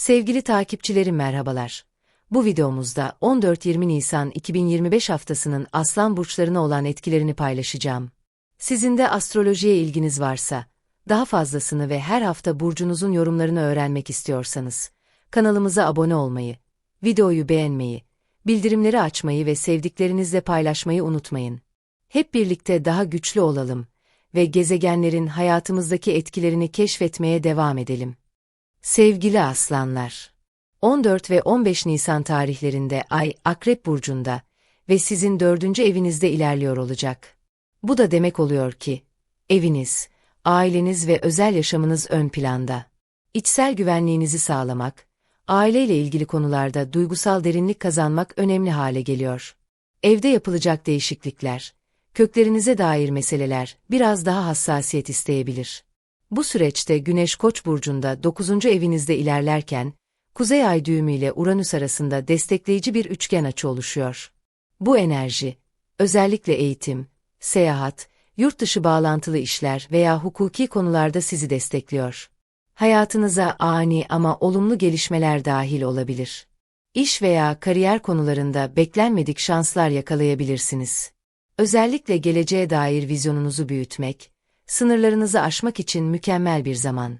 Sevgili takipçilerim merhabalar. Bu videomuzda 14-20 Nisan 2025 haftasının aslan burçlarına olan etkilerini paylaşacağım. Sizin de astrolojiye ilginiz varsa, daha fazlasını ve her hafta burcunuzun yorumlarını öğrenmek istiyorsanız, kanalımıza abone olmayı, videoyu beğenmeyi, bildirimleri açmayı ve sevdiklerinizle paylaşmayı unutmayın. Hep birlikte daha güçlü olalım ve gezegenlerin hayatımızdaki etkilerini keşfetmeye devam edelim. Sevgili aslanlar, 14 ve 15 Nisan tarihlerinde Ay Akrep Burcu'nda ve sizin dördüncü evinizde ilerliyor olacak. Bu da demek oluyor ki, eviniz, aileniz ve özel yaşamınız ön planda. İçsel güvenliğinizi sağlamak, aileyle ilgili konularda duygusal derinlik kazanmak önemli hale geliyor. Evde yapılacak değişiklikler, köklerinize dair meseleler biraz daha hassasiyet isteyebilir. Bu süreçte Güneş Koç burcunda 9. evinizde ilerlerken, Kuzey Ay düğümü ile Uranüs arasında destekleyici bir üçgen açı oluşuyor. Bu enerji, özellikle eğitim, seyahat, yurt dışı bağlantılı işler veya hukuki konularda sizi destekliyor. Hayatınıza ani ama olumlu gelişmeler dahil olabilir. İş veya kariyer konularında beklenmedik şanslar yakalayabilirsiniz. Özellikle geleceğe dair vizyonunuzu büyütmek, sınırlarınızı aşmak için mükemmel bir zaman.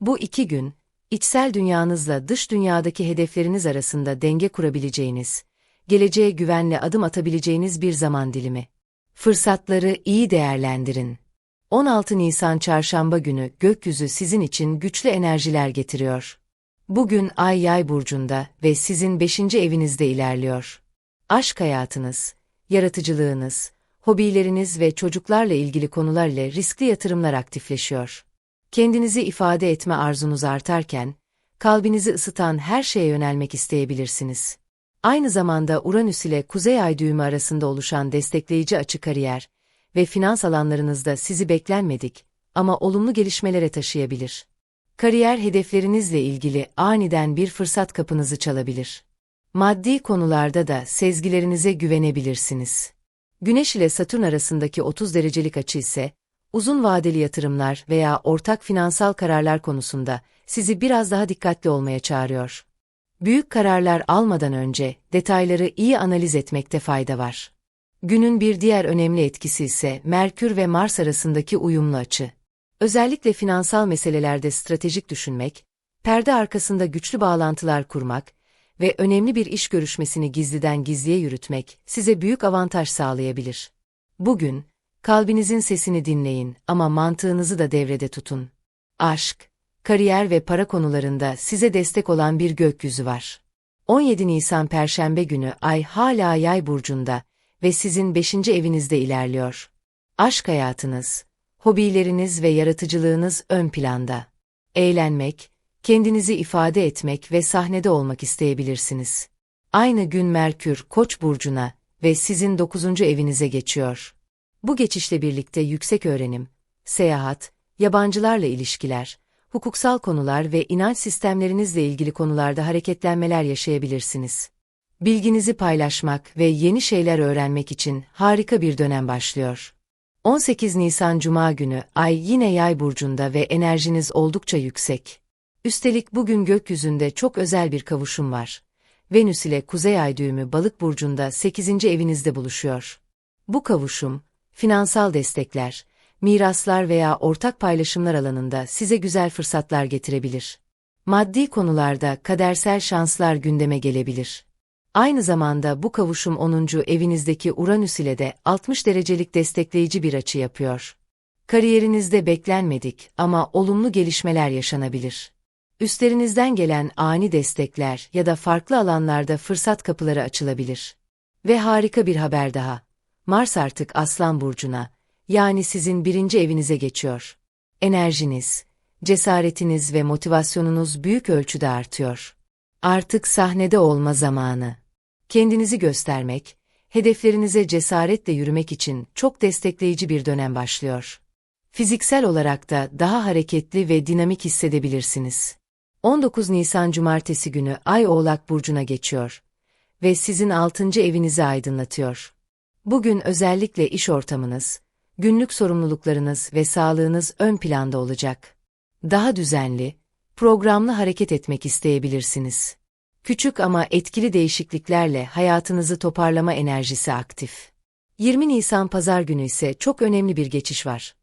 Bu iki gün, içsel dünyanızla dış dünyadaki hedefleriniz arasında denge kurabileceğiniz, geleceğe güvenle adım atabileceğiniz bir zaman dilimi. Fırsatları iyi değerlendirin. 16 Nisan Çarşamba günü gökyüzü sizin için güçlü enerjiler getiriyor. Bugün Ay Yay burcunda ve sizin 5. evinizde ilerliyor. Aşk hayatınız, yaratıcılığınız, hobileriniz ve çocuklarla ilgili konular ile riskli yatırımlar aktifleşiyor. Kendinizi ifade etme arzunuz artarken, kalbinizi ısıtan her şeye yönelmek isteyebilirsiniz. Aynı zamanda Uranüs ile Kuzey Ay düğümü arasında oluşan destekleyici açı kariyer ve finans alanlarınızda sizi beklenmedik ama olumlu gelişmelere taşıyabilir. Kariyer hedeflerinizle ilgili aniden bir fırsat kapınızı çalabilir. Maddi konularda da sezgilerinize güvenebilirsiniz. Güneş ile Satürn arasındaki 30 derecelik açı ise, uzun vadeli yatırımlar veya ortak finansal kararlar konusunda sizi biraz daha dikkatli olmaya çağırıyor. Büyük kararlar almadan önce detayları iyi analiz etmekte fayda var. Günün bir diğer önemli etkisi ise Merkür ve Mars arasındaki uyumlu açı. Özellikle finansal meselelerde stratejik düşünmek, perde arkasında güçlü bağlantılar kurmak ve önemli bir iş görüşmesini gizliden gizliye yürütmek size büyük avantaj sağlayabilir. Bugün, kalbinizin sesini dinleyin ama mantığınızı da devrede tutun. Aşk, kariyer ve para konularında size destek olan bir gökyüzü var. 17 Nisan Perşembe günü Ay hala Yay burcunda ve sizin 5. evinizde ilerliyor. Aşk hayatınız, hobileriniz ve yaratıcılığınız ön planda. Eğlenmek, kendinizi ifade etmek ve sahnede olmak isteyebilirsiniz. Aynı gün Merkür, Koç burcuna ve sizin 9. evinize geçiyor. Bu geçişle birlikte yüksek öğrenim, seyahat, yabancılarla ilişkiler, hukuksal konular ve inanç sistemlerinizle ilgili konularda hareketlenmeler yaşayabilirsiniz. Bilginizi paylaşmak ve yeni şeyler öğrenmek için harika bir dönem başlıyor. 18 Nisan Cuma günü Ay yine Yay burcunda ve enerjiniz oldukça yüksek. Üstelik bugün gökyüzünde çok özel bir kavuşum var. Venüs ile Kuzey Ay düğümü Balık burcunda 8. evinizde buluşuyor. Bu kavuşum, finansal destekler, miraslar veya ortak paylaşımlar alanında size güzel fırsatlar getirebilir. Maddi konularda kadersel şanslar gündeme gelebilir. Aynı zamanda bu kavuşum 10. evinizdeki Uranüs ile de 60 derecelik destekleyici bir açı yapıyor. Kariyerinizde beklenmedik ama olumlu gelişmeler yaşanabilir. Üstlerinizden gelen ani destekler ya da farklı alanlarda fırsat kapıları açılabilir. Ve harika bir haber daha. Mars artık Aslan Burcu'na, yani sizin birinci evinize geçiyor. Enerjiniz, cesaretiniz ve motivasyonunuz büyük ölçüde artıyor. Artık sahnede olma zamanı. Kendinizi göstermek, hedeflerinize cesaretle yürümek için çok destekleyici bir dönem başlıyor. Fiziksel olarak da daha hareketli ve dinamik hissedebilirsiniz. 19 Nisan Cumartesi günü Ay Oğlak Burcu'na geçiyor ve sizin 6. evinizi aydınlatıyor. Bugün özellikle iş ortamınız, günlük sorumluluklarınız ve sağlığınız ön planda olacak. Daha düzenli, programlı hareket etmek isteyebilirsiniz. Küçük ama etkili değişikliklerle hayatınızı toparlama enerjisi aktif. 20 Nisan pazar günü ise çok önemli bir geçiş var.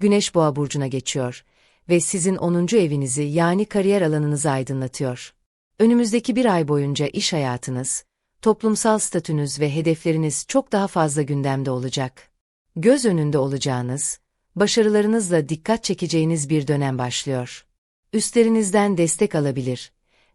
Güneş Boğa burcuna geçiyor ve sizin 10. evinizi yani kariyer alanınızı aydınlatıyor. Önümüzdeki bir ay boyunca iş hayatınız, toplumsal statünüz ve hedefleriniz çok daha fazla gündemde olacak. Göz önünde olacağınız, başarılarınızla dikkat çekeceğiniz bir dönem başlıyor. Üstlerinizden destek alabilir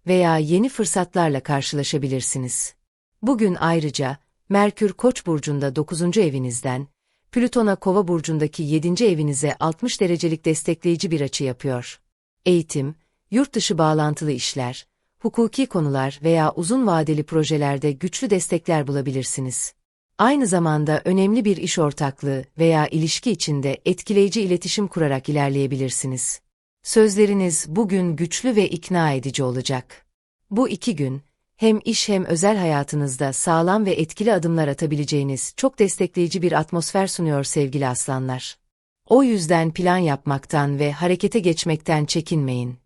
veya yeni fırsatlarla karşılaşabilirsiniz. Bugün ayrıca Merkür Koç burcunda 9. evinizden, Plüton'a Kova burcundaki 7. evinize 60 derecelik destekleyici bir açı yapıyor. Eğitim, yurt dışı bağlantılı işler, hukuki konular veya uzun vadeli projelerde güçlü destekler bulabilirsiniz. Aynı zamanda önemli bir iş ortaklığı veya ilişki içinde etkileyici iletişim kurarak ilerleyebilirsiniz. Sözleriniz bugün güçlü ve ikna edici olacak. Bu iki gün, hem iş hem özel hayatınızda sağlam ve etkili adımlar atabileceğiniz çok destekleyici bir atmosfer sunuyor sevgili aslanlar. O yüzden plan yapmaktan ve harekete geçmekten çekinmeyin.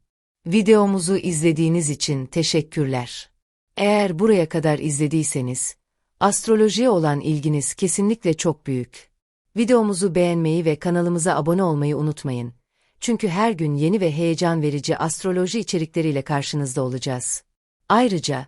Videomuzu izlediğiniz için teşekkürler. Eğer buraya kadar izlediyseniz, astrolojiye olan ilginiz kesinlikle çok büyük. Videomuzu beğenmeyi ve kanalımıza abone olmayı unutmayın. Çünkü her gün yeni ve heyecan verici astroloji içerikleriyle karşınızda olacağız. Ayrıca,